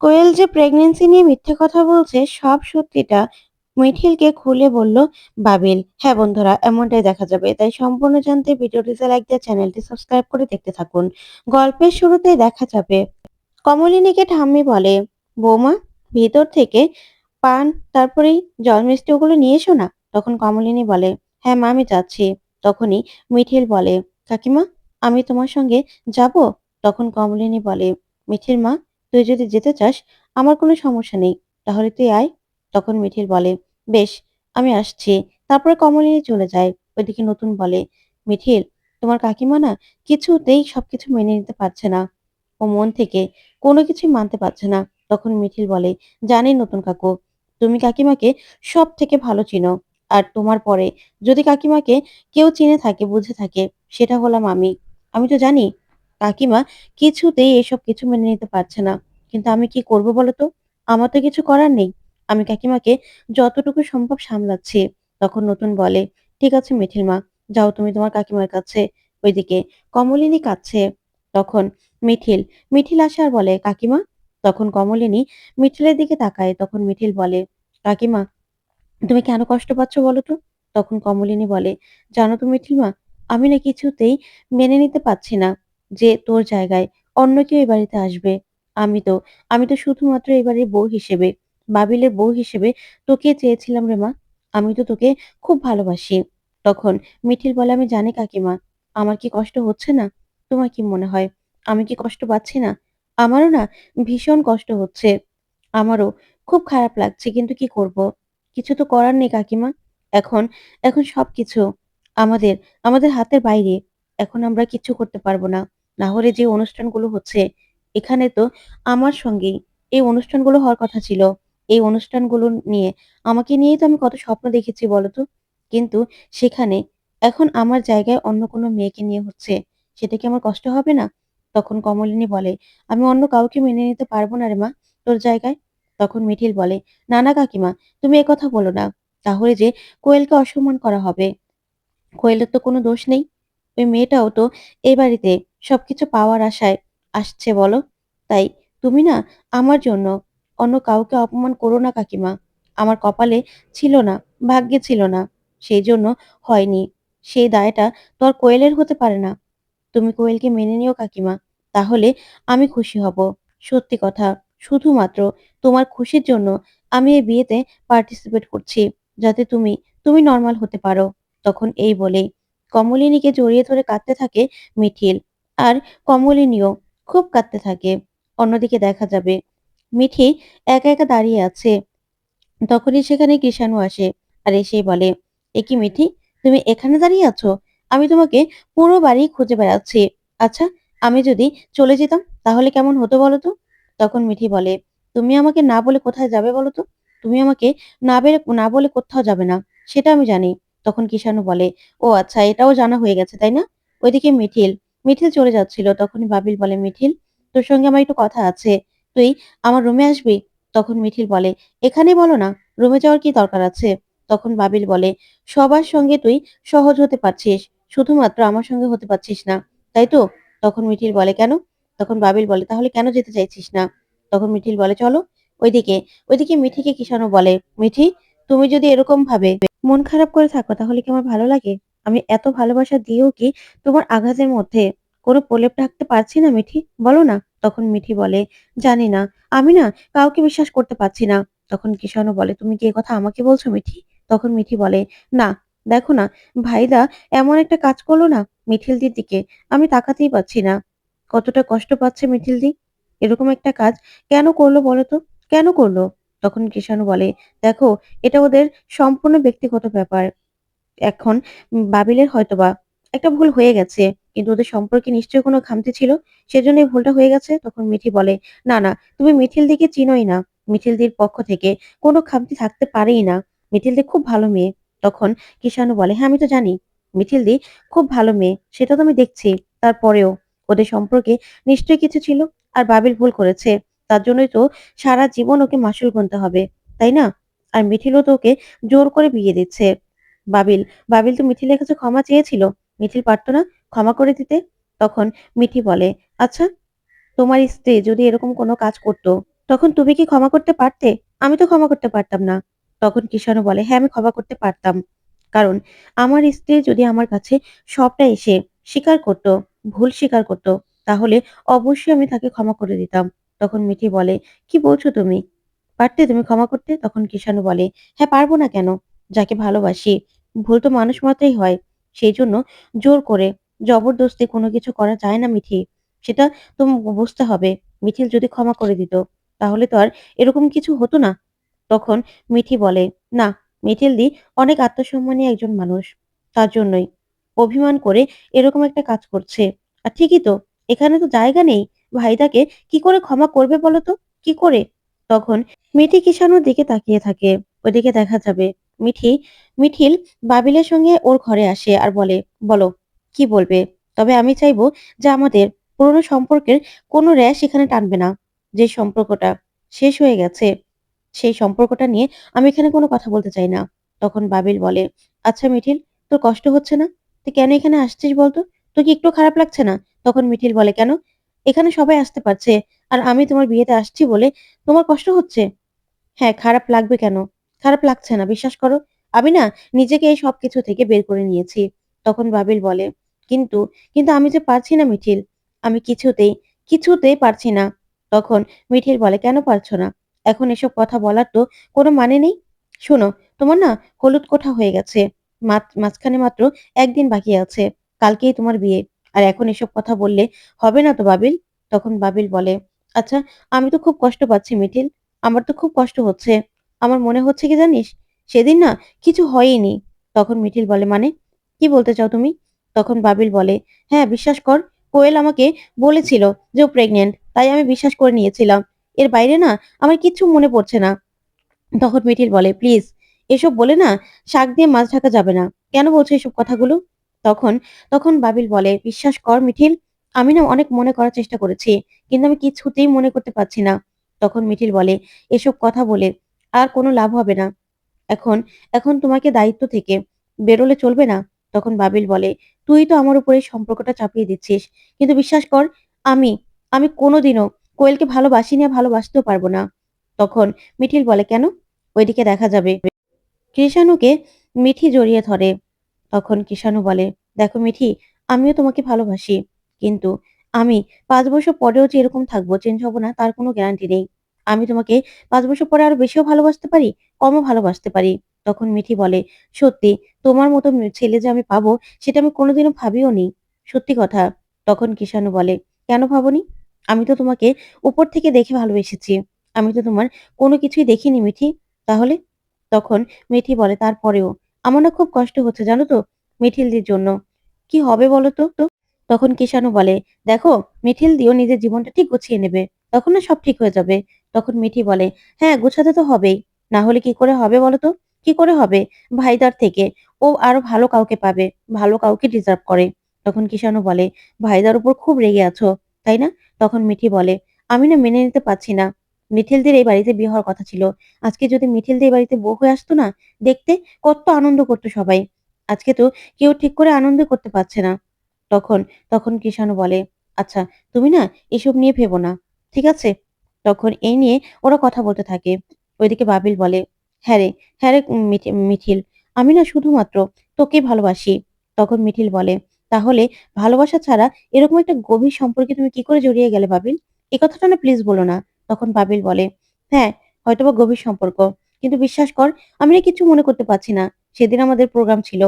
কোয়েল যে প্রেগনেন্সি নিয়ে মিথ্যে কথা বলছে, সব সত্যিটা মিঠিলকে খুলে বলল, বাবিল হ্যাঁ বন্ধুরা, এমনটাই দেখা যাবে। তাই সম্পূর্ণ জানতে ভিডিওটিতে লাইক দিয়ে চ্যানেলটি সাবস্ক্রাইব করে দেখতে থাকুন। গল্পের শুরুতেই দেখা যাবে, কমলিনীকে ঠাম্মি বলে, বৌমা, ভিতর থেকে পান, তারপরেই জল মিষ্টি ওগুলো নিয়ে এসো না? তখন কমলিনী বলে হ্যাঁ মা, আমি যাচ্ছি। তখনই মিঠিল বলে, কাকিমা, আমি তোমার সঙ্গে যাব? তখন কমলিনী বলে, মিঠিল মা তুই যদি যেতে চাস, আমার কোনো সমস্যা নেই। তাহলে তুই আয়। তখন মিঠিল বলে, বেশ, আমি আসছি। তারপরে কমলিনী চলে যায়। ওইদিকে নতুন বলে, মিঠিল, তোমার কাকিমা না কিছুতেই সবকিছু মেনে নিতে পারছে না। ও মন থেকে কোনো কিছুই মানতে পারছে না। তখন মিঠিল বলে, জানি নতুন কাকু, তুমি কাকিমাকে সব থেকে ভালো চিনো। আর তোমার পরে যদি কাকিমাকে কেউ চিনে থাকে, বুঝে থাকে, সেটা হলাম আমি। আমি তো জানি কাকিমা কিছুতেই এসব কিছু মেনে নিতে পারছে না। কিন্তু আমি কি করব বলো তো আমার তো কিছু করার নেই। আমি কাকিমাকে যতটুকু সম্ভব সামলাচ্ছি। তখন নতুন বলে, ঠিক আছে মিঠিল মা যাও তুমি তোমার কাকিমার কাছে, ওইদিকে কমলিনী কাছে তখন মিঠিল মিঠিল আসে আর বলে, কাকিমা? তখন কমলিনী মিঠিলের দিকে তাকায়। তখন মিঠিল বলে, কাকিমা, তুমি কেন কষ্ট পাচ্ছ বলো তো তখন কমলিনী বলে, জানো তো মিঠিল মা আমি না কিছুতেই মেনে নিতে পারছি না যে তোর জায়গায় অন্য কেউ এই বাড়িতে আসবে। আমি তো আমি তো শুধুমাত্র এই বাড়ির বউ হিসেবে, বাবিলের বউ হিসেবে তোকে চেয়েছিলাম রে মা। আমি তো তোকে খুব ভালোবাসি। তখন মিঠিল বলে, আমি জানি কাকিমা, আমার কি কষ্ট হচ্ছে না? তোমার কি মনে হয়? আমি কি কষ্ট পাচ্ছি না? আমারও না ভীষণ কষ্ট হচ্ছে। আমারও খুব খারাপ লাগছে, কিন্তু কি করব? কিছু তো করার নেই কাকিমা। এখন এখন সব কিছু আমাদের আমাদের হাতের বাইরে। এখন আমরা কিছু করতে পারব না। না হলে যে অনুষ্ঠানগুলো হচ্ছে এখানে তো আমার সঙ্গেই এই অনুষ্ঠানগুলো হওয়ার কথা ছিল। এই অনুষ্ঠানগুলো নিয়ে আমাকে নিয়েই তো আমি কত স্বপ্ন দেখেছি বলতো? কিন্তু সেখানে এখন আমার জায়গায় অন্য কোনো মেয়েকে নিয়ে হচ্ছে, সেটা কি আমার কষ্ট হবে না? তখন কমলিনী বলে, আমি অন্য কাউকে মেনে নিতে পারব না রে মা, তোর জায়গায়? তখন মিঠিল বলে না না কাকিমা, তুমি কথা বলো না, তাহলে যে কোয়েলকে অসম্মান করা হবে, কোয়েলের তো কোনো দোষ নেই। ওই মেয়েটাও তো এই বাড়িতে সবকিছু পাওয়ার আশায় আসছে বলো? তাই তুমি না আমার জন্য অন্য কাউকে অপমান করো না কাকিমা। আমার কপালে ছিল না, ভাগ্যে ছিল না, সেই জন্য হয়নি। সেই দায়টা তো আর কোয়েলের হতে পারে না। তুমি কোয়েলকে মেনে নিও কাকিমা, তাহলে আমি খুশি হব। সত্যি কথা, শুধুমাত্র তোমার খুশির জন্য আমি এই বিয়েতে পার্টিসিপেট করছি, যাতে তুমি তুমি নর্মাল হতে পারো। তখন এই বলে কমলিনীকে জড়িয়ে ধরে কাঁদতে থাকে মিঠিল। আর কমলিনীও খুব কাঁদতে থাকে। অন্যদিকে দেখা যাবে। মিঠি একা একা দাঁড়িয়ে আছে। তখনই সেখানে কৃষাণু আসে আর এসেই বলে, এ কি মিঠি, তুমি এখানে দাঁড়িয়ে আছো? আমি তোমাকে পুরো বাড়ি খুঁজে বেড়াচ্ছি। আচ্ছা আমি যদি চলে যেতাম তাহলে কেমন হতো বলো তো? তখন মিঠি বলে, তুমি আমাকে না বলে কোথায় যাবে বলো তো? তুমি আমাকে না বেলে না বলে কোথাও যাবে না, সেটা আমি জানি। তখন কিষাণু বলে, ও আচ্ছা এটাও জানা হয়ে গেছে, তাই না? ওইদিকে মিঠিল মিঠিল চলে যাচ্ছিল। তখনই বাবিল বলে, মিঠিল তোর সঙ্গে আমার একটু কথা আছে। তুই আমার রুমে আসবি? তখন মিঠিল বলে এখানে বলো না রুমে যাওয়ার কি দরকার আছে? তখন বাবিল বলে, সবার সঙ্গে তুই সহজ হতে পারছিস, শুধুমাত্র আমার সঙ্গে হতে পারছিস না, তাই তো? তখন মিঠিল বলে, কেন? তখন বাবিল বলে, তাহলে কেন যেতে চাইছিস না? তখন মিঠিল বলে, চলো, ওইদিকে ওইদিকে মিঠিকে কিষানো বলে মিঠি তুমি যদি এরকম ভাবে মন খারাপ করে থাকো, তাহলে কি আমার ভালো লাগে? আমি এত ভালোবাসা দিয়েও কি তোমার আঘাতের মধ্যে কোনো প্রলেপ রাখতে পারছি না মিঠি বলো না। তখন মিঠি বলে, জানি না, আমি না কাউকে বিশ্বাস করতে পারছি না। তখন কিষানও বলে, তুমি কি কথা আমাকে বলছো মিঠি? তখন মিঠি বলে, না, দেখো না ভাইদা এমন একটা কাজ করল না মিঠিলদির দিকে, আমি তাকাতেই পাচ্ছি না। কতটা কষ্ট পাচ্ছে মিঠিলদি, এরকম একটা কাজ কেন করল বলো তো, কেন করল? তখন কিষানু বলে, দেখো, এটা ওদের সম্পূর্ণ ব্যক্তিগত ব্যাপার। এখন বাবিলের হয়তোবা একটা ভুল হয়ে গেছে। কিন্তু ওদের সম্পর্কে নিশ্চয়ই কোনো খামতি ছিল? সেজন্য ভুলটা হয়ে গেছে? তখন মিঠি বলে, না না, তুমি মিঠিল দিকে চিনোই না। মিঠিলদির পক্ষ থেকে কোনো খামতি থাকতে পারেই না। মিঠিলদি খুব ভালো মেয়ে। তখন কিষানু বলে হ্যাঁ আমি তো জানি। মিঠিলদি খুব ভালো মেয়ে, সেটা তো আমি দেখছি। তারপরেও ওদের সম্পর্কে নিশ্চয়ই কিছু ছিল আর বাবিল ভুল করেছে। তার জন্যই তো সারা জীবন ওকে মাসুল গুনতে হবে, তাই না? আর মিঠিলও তো ওকে জোর করে বিয়ে দিচ্ছে। বাবিল বাবিল তো মিঠিলের কাছে ক্ষমা চেয়েছিল। মিঠিল পারতো না ক্ষমা করে দিতে তখন মিঠি বলে আচ্ছা তোমার স্ত্রী যদি এরকম কোনো কাজ করতো তখন তুমি কি ক্ষমা করতে পারতে? আমি তো ক্ষমা করতে পারতাম না। তখন কিষাণু বলে, "হ্যাঁ, আমি ক্ষমা করতে পারতাম। কারণ আমার স্ত্রী যদি আমার কাছে সবটা এসে স্বীকার করত, ভুল স্বীকার করত, তাহলে অবশ্যই আমি তাকে ক্ষমা করে দিতাম।" তখন মিঠি বলে, "কি বলছো তুমি? পারতে তুমি ক্ষমা করতে?" তখন কিষাণু বলে, "হ্যাঁ, পারব না কেন? যাকে ভালোবাসি, ভুল তো মানুষ মাত্রই হয়। সেই জন্য জোর করে জবরদস্তি কোনো কিছু করা যায় না মিঠি। সেটা তো বুঝতে হবে। মিঠিল যদি ক্ষমা করে দিত, তাহলে তো আর এরকম কিছু হতো না।" তখন মিঠি বলে, "না, মিঠিলদি অনেক আত্মসম্মানী একজন মানুষ। তার জন্যই অভিমান করে এরকম একটা কাজ করছে। আর ঠিকই তো, এখানে তো জায়গা নেই। ভাইদাকে কি করে ক্ষমা করবে বলো তো? কি করে?" তখন মিঠি কিষাণুর দিকে তাকিয়ে থাকে। ওদিকে দেখা যাবে মিঠি মিঠিল বাবিলের সঙ্গে ওর ঘরে আসে আর বলে, "বলো, কি বলবে? তবে আমি চাইব যে আমাদের পুরনো সম্পর্কের কোনো রেশ এখানে টানবে না। যে সম্পর্কটা শেষ হয়ে গেছে, সেই সম্পর্কটা নিয়ে আমি এখানে কোনো কথা বলতে চাই না।" তখন বাবিল বলে, "আচ্ছা মিঠিল, তোর কষ্ট হচ্ছে না? তুই কেন এখানে আসছিস বলতো? তোর কি একটু খারাপ লাগছে না?" তখন মিঠিল বলে, "কেন? এখানে সবাই আসতে পারছে। আর আমি তোমার বিয়েতে আসছি বলে তোমার কষ্ট হচ্ছে?" হ্যাঁ, খারাপ লাগবে কেন? খারাপ লাগছে না, বিশ্বাস করো। আমি না নিজেকে এই সবকিছু থেকে বের করে নিয়েছি। তখন বাবিল বলে, "কিন্তু, কিন্তু আমি যে পারছি না মিঠিল। আমি কিছুতেই, কিছুতেই পারছি না।" তখন মিঠিল বলে, "কেন পারছ না? এখন এসব কথা বলার তো কোনো মানে নেই। শোনো, তোমার না হলুদ কোঠা হয়ে গেছে। মাঝখানে মাত্র একদিন বাকি আছে। কালকেই তোমার বিয়ে। আর এখন এসব কথা বললে হবে না তো বাবিল?" তখন বাবিল বলে, "আচ্ছা, আমি তো খুব কষ্ট পাচ্ছি মিঠিল। আমার তো খুব কষ্ট হচ্ছে। আমার মনে হচ্ছে কি জানিস? সেদিন না কিছু হয়ইনি। তখন মিঠিল বলে, "মানে? কি বলতে চাও তুমি?" তখন বাবিল বলে, "হ্যাঁ, বিশ্বাস কর, কোয়েল আমাকে বলেছিল যে ও প্রেগন্যান্ট। তাই আমি বিশ্বাস করে নিয়েছিলাম। এর বাইরে না আমার কিচ্ছু মনে পড়ছে না।" তখন মিঠিল বলে, "প্লিজ, এসব বলে না শাক দিয়ে মাছ ঢাকা যাবে না। কেন বলছো এসব কথাগুলো?" তখন তখন বাবিল বলে, "বিশ্বাস কর মিঠিল, আমি না অনেক মনে করার চেষ্টা করেছি। কিন্তু আমি কিছুতেই মনে করতে পারছি না।" তখন মিঠিল বলে, "এসব কথা বলে আর কোনো লাভ হবে না। এখন, এখন তোমাকে দায়িত্ব থেকে বেরোলে চলবে না?" তখন বাবিল বলে, "তুই তো আমার উপর সম্পর্কটা চাপিয়ে দিচ্ছিস। কিন্তু বিশ্বাস কর, আমি, আমি কোনোদিনও কোয়েলকে ভালোবাসিনি আর ভালোবাসতেও পারব না।" তখন মিঠিল বলে, "কেন?" ওইদিকে দেখা যাবে কৃষাণুকে মিঠি জড়িয়ে ধরে। তখন কৃষাণু বলে, "দেখো মিঠি, আমিও তোমাকে ভালোবাসি। কিন্তু আমি পাঁচ বছর পরেও যে এরকম থাকব, চেঞ্জ হব না তার কোনো গ্যারান্টি নেই। আমি তোমাকে পাঁচ বছর পরে আরও বেশিও ভালোবাসতে পারি, কমও ভালোবাসতে পারি।" তখন মিঠি বলে, "সত্যি, তোমার মতো ছেলে যে আমি পাবো সেটা আমি কোনোদিনও ভাবিও নি সত্যি কথা।" তখন কৃষাণু বলে, "কেন ভাবোনি? আমি তো তোমাকে উপর থেকে দেখে ভালোবেসেছি। আমি তো তোমার কোনো কিছুই দেখিনি মিঠি। তাহলে?" তখন মিঠি বলে, "তারপরেও আমার না খুব কষ্ট হচ্ছে জানো তো মিঠিলদির জন্য। কি হবে বলো তো?" তো তখন কিষাণু বলে, "দেখো মিঠিলদিও নিজের জীবনটা ঠিক গুছিয়ে নেবে। তখন না সব ঠিক হয়ে যাবে।" তখন মিঠি বলে, "হ্যাঁ, গুছাতে তো হবেই। না হলে কি করে হবে বলো তো? কি করে হবে? ভাইদার থেকে ও আরও ভালো কাউকে পাবে। ভালো কাউকে ডিজার্ভ করে।" তখন কিষাণু বলে, "ভাইদার উপর খুব রেগে আছো, তাই না?" তখন মিঠি বলে, "আমি না মেনে নিতে পারছি না। মিঠিলদির এই বাড়িতে বিয়ে হওয়ার কথা ছিল। আজকে যদি মিঠিলদি এই বাড়িতে বউ হয়ে আসতো না, দেখতে কত আনন্দ করতো সবাই। আজকে তো কেউ ঠিক করে আনন্দ করতে পারছে না। তখন, তখন কৃষাণু বলে, "আচ্ছা, তুমি না এসব নিয়ে ভেবো না। ঠিক আছে?" তখন এই নিয়ে ওরা কথা বলতে থাকে। ওইদিকে বাবিল বলে, "হ্যাঁ রে, হ্যাঁ রে মিঠিল, আমি না শুধুমাত্র তোকে ভালোবাসি।" তখন মিঠিল বলে, "তাহলে ভালোবাসা ছাড়া এরকম একটা গভীর সম্পর্কে তুমি কি করে জড়িয়ে গেলে বাবিল? এ কথাটা না প্লিজ বলো না।" তখন বাবিল বলে, "হ্যাঁ, হয়তোবা গভীর সম্পর্ক। কিন্তু বিশ্বাস কর, আমি না কিচ্ছু মনে করতে পারছি না। সেদিন আমাদের প্রোগ্রাম ছিল।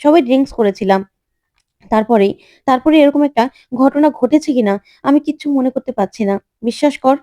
সবাই ড্রিঙ্কস করেছিলাম। তারপরেই, তারপরে এরকম একটা ঘটনা ঘটেছে কিনা আমি কিচ্ছু মনে করতে পারছি না। বিশ্বাস কর।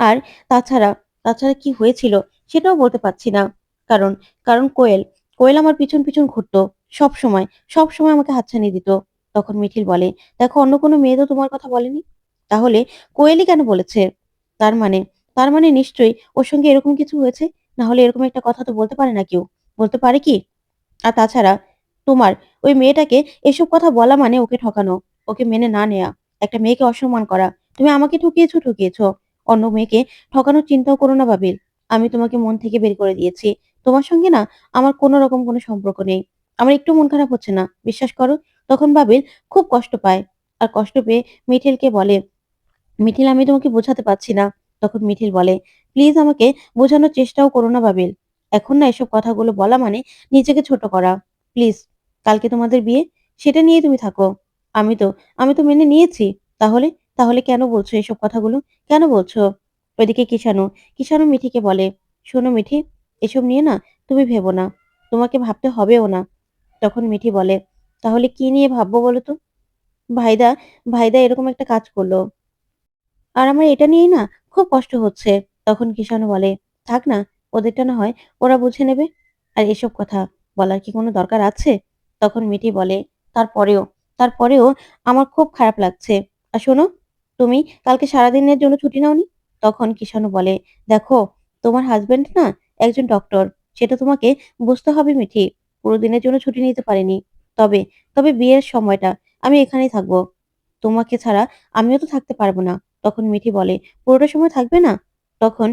আর তাছাড়া, তাছাড়া কি হয়েছিল সেটাও বলতে পারছি না। কারণ, কারণ কোয়েল, কোয়েল আমার পিছন, পিছন ঘুরতো। সব সময় সব সময় আমাকে হাতছানি দিত। তখন মিঠিল বলে, "দেখো অন্য কোনো মেয়ে তো তোমার কথা বলেনি। তাহলে কোয়েলই কেন বলেছে? তার মানে, তার মানে নিশ্চয়ই ওর সঙ্গে এরকম কিছু হয়েছে। না হলে এরকম একটা কথা তো বলতে পারে না কেউ। বলতে পারে কি? আর তাছাড়া তোমার ওই মেয়েটাকে এসব কথা বলা মানে ওকে ঠকানো, ওকে মেনে না নেয়া, একটা মেয়েকে অসম্মান করা। তুমি আমাকে ঠকিয়েছো, ঠকিয়েছো। অন্য মেয়েকে ঠকানোর চিন্তাও করো না বাবিল। আমি তোমাকে মন থেকে বের করে দিয়েছি। তোমার সঙ্গে না আমার কোনো রকম কোনো সম্পর্ক নেই। আমার একটু মন খারাপ হচ্ছে না। বিশ্বাস করো। তখন বাবিল খুব কষ্ট পায়। আর কষ্ট পেয়ে মিঠিলকে বলে, "মিঠিল আমি তোমাকে বোঝাতে পারছি না। তখন মিঠিল বলে প্লিজ আমাকে বোঝানোর চেষ্টাও করো না বাবিল এখন না এসব কথাগুলো বলা মানে নিজেকে ছোট করা প্লিজ কালকে তোমাদের বিয়ে সেটা নিয়ে তুমি থাকো আমি তো আমি তো মেনে নিয়েছি তাহলে তাহলে কেন বলছো এসব কথাগুলো কেন বলছো ওইদিকে কিষানু কিষানু মিঠিকে বলে, শোনো মিঠি, এসব নিয়ে না তুমি ভেবো না, তোমাকে ভাবতে হবেও না। তখন মিঠি বলে, তাহলে কি নিয়ে ভাববো বলো তো? ভাইদা ভাইদা এরকম একটা কাজ করল। আর আমার এটা নিয়েই না খুব কষ্ট হচ্ছে। তখন কিষানু বলে, থাক না, ওদেরটা না হয় ওরা বুঝে নেবে। আর এসব কথা বলার কি কোনো দরকার আছে? তখন মিঠি বলে, তারপরেও তারপরেও আমার খুব খারাপ লাগছে। আর শোনো, তুমি কালকে সারাদিনের জন্য ছুটি নাওনি? তখন কিষানু বলে, দেখো, তোমার হাজবেন্ড না একজন ডক্টর সেটা তোমাকে বুঝতে হবে মিঠি। পুরো দিনের জন্য ছুটি নিতে পারিনি। তবে তবে বিয়ের সময়টা আমি এখানেই থাকব। তোমাকে ছাড়া আমিও তো থাকতে পারব না। তখন মিঠি বলে, পুরোটা সময় থাকবে না? তখন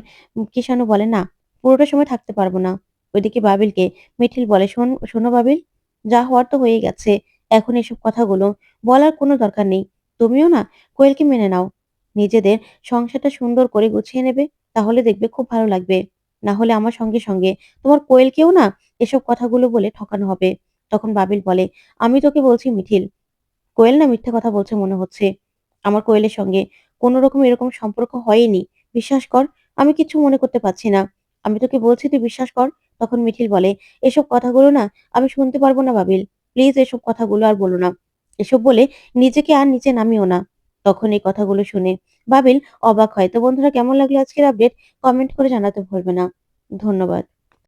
কিষানু বলে, না, পুরোটা সময় থাকতে পারব না। ওইদিকে বাবিলকে মিঠিল বলে, শোন, শোনো বাবিল, যা হওয়ার তো হয়ে গেছে। এখন এসব কথাগুলো বলার কোনো দরকার নেই। তুমিও না কোয়েলকে মেনে নাও। নিজেদের সংসারটা সুন্দর করে গুছিয়ে নেবে, তাহলে দেখবে খুব ভালো লাগবে। না হলে আমার সঙ্গে সঙ্গে তোমার কোয়েলকেও না এসব কথাগুলো বলে ঠকানো হবে। তখন বাবিল বলে, আমি তোকে বলছি মিঠিল। কোয়েল না মিথ্যে কথা বলছে মনে হচ্ছে। আমার কোয়েলের সঙ্গে কোনো রকম এরকম সম্পর্ক হয়নি। বিশ্বাস কর, আমি কিছু মনে করতে পারছি না। আমি তোকে বলছি তুই বিশ্বাস কর। তখন মিঠিল বলে, এসব কথাগুলো না আমি শুনতে পারব না বাবিল। প্লিজ এসব কথাগুলো আর বলো না। এসব বলে নিজেকে আর নিচে নামিও না। তখন এই কথাগুলো শুনে বাবিল অবাক হয়। তো বন্ধুরা, কেমন লাগল আজকের আপডেট কমেন্ট করে জানাতে ভুলবে না। ধন্যবাদ।